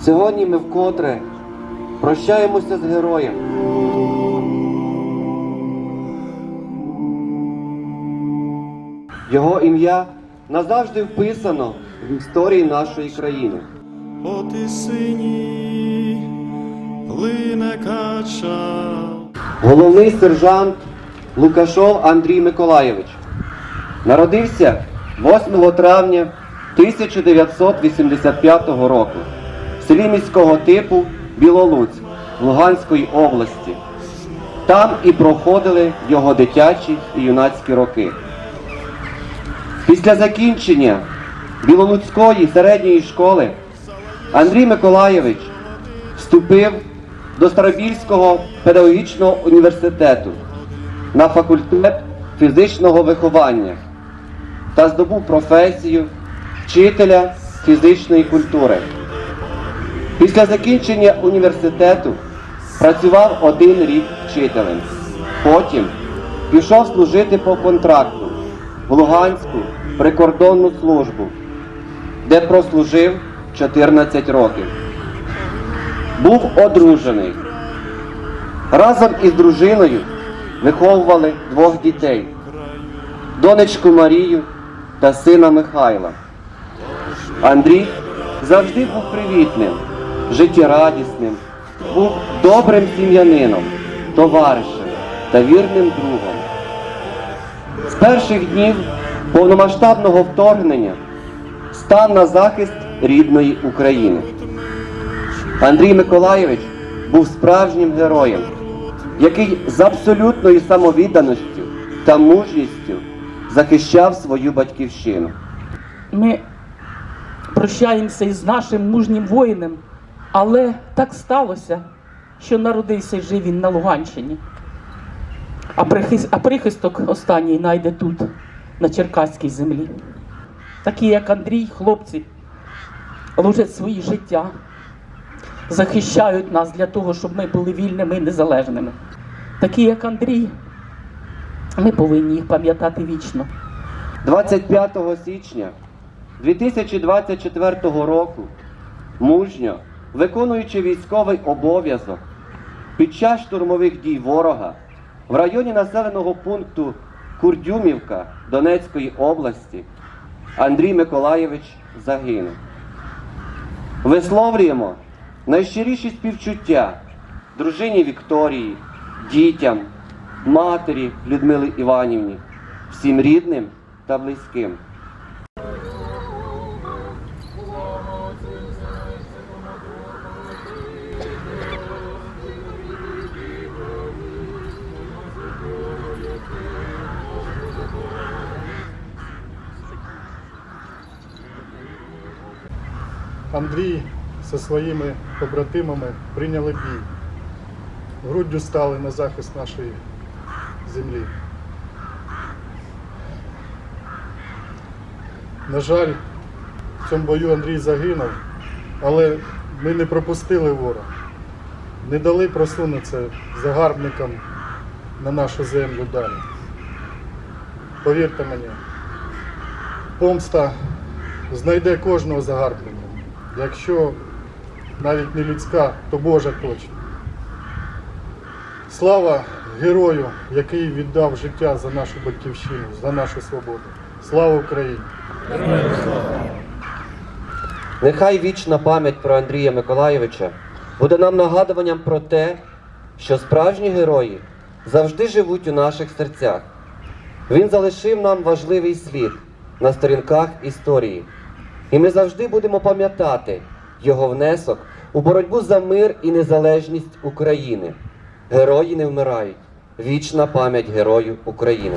Сьогодні ми вкотре прощаємося з героєм. Його ім'я назавжди вписано в історії нашої країни. От і синій плине кача. Головний сержант Лукашов Андрій Миколаєвич народився 8 травня 1985 року в селі міського типу Білолуцьк Луганської області. Там і проходили його дитячі і юнацькі роки. Після закінчення Білолуцької середньої школи Андрій Миколаєвич вступив до Старобільського педагогічного університету на факультет фізичного виховання та здобув професію вчителя фізичної культури. Після закінчення університету працював один рік вчителем. Потім пішов служити по контракту в Луганську прикордонну службу, де прослужив 14 років. Був одружений. Разом із дружиною виховували двох дітей донечку Марію та сина Михайла. Андрій завжди був привітним, життєрадісним, був добрим сім'янином, товаришем та вірним другом. З перших днів повномасштабного вторгнення став на захист рідної України. Андрій Миколайович був справжнім героєм, який з абсолютною самовідданістю та мужністю захищав свою батьківщину. Ми прощаємося із нашим мужнім воїном, але так сталося, що народився і жив він на Луганщині. А, прихис- прихисток останній знайде тут, на Черкаській землі. Такі, як Андрій, хлопці, ложать свої життя, захищають нас для того, щоб ми були вільними і незалежними. Такі, як Андрій, ми повинні їх пам'ятати вічно. 25 січня 2024 року мужньо, виконуючи військовий обов'язок під час штурмових дій ворога в районі населеного пункту Курдюмівка Донецької області, Андрій Миколаєвич загинув. Висловлюємо найщиріші співчуття дружині Вікторії, дітям, матері Людмили Іванівні, всім рідним та близьким. Андрій зі своїми побратимами прийняли бій. Груддю стали на захист нашої землі. На жаль, в цьому бою Андрій загинув, але ми не пропустили ворога, не дали просунутися загарбникам на нашу землю далі. Повірте мені, помста знайде кожного загарбника. Якщо навіть не людська, то Божа точно. Слава герою, який віддав життя за нашу батьківщину, за нашу свободу. Слава Україні! Нехай вічна пам'ять про Андрія Миколайовича буде нам нагадуванням про те, що справжні герої завжди живуть у наших серцях. Він залишив нам важливий слід на сторінках історії, і ми завжди будемо пам'ятати його внесок у боротьбу за мир і незалежність України. Герої не вмирають. Вічна пам'ять герою України.